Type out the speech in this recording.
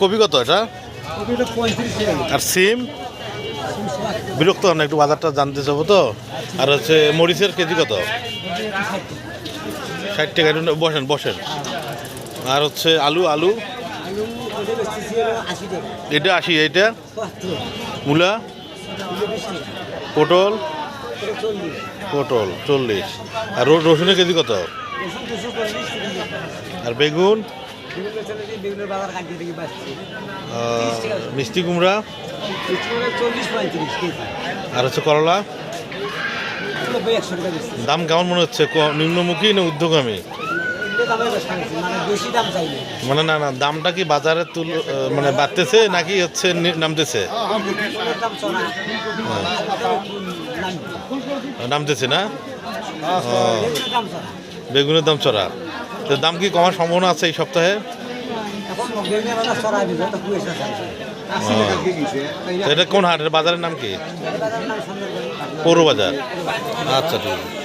Copy কত এটা? আর সিম? বিরক্ত হন না, একটু বাজারটা জানতে চাবো তো। আর হচ্ছে মরিচের কেজি কত? ষাট টাকা বসেন বসেন। আর হচ্ছে আলু আলু? এটা আশি এইটা? মূলা? পটল? পটল চল্লিশ। আর রসুনের কেজি কত? আর বেগুন? মিষ্টি কুমড়া? আর হচ্ছে করলা? দাম কেমন মনে হচ্ছে? নিম্নমুখী না উদ্যোগামী বেশি মানে না না দামটা কি বাজারে তুল মানে বাড়তেছে নাকি হচ্ছে নামতেছে? নামতেছে না? বেগুনের দাম চড়া। তো দাম কি কমার সম্ভাবনা আছে এই সপ্তাহে? তো এটা কোন হাটের? বাজারের নাম কি? পৌর বাজার আচ্ছা ঠিক আছে।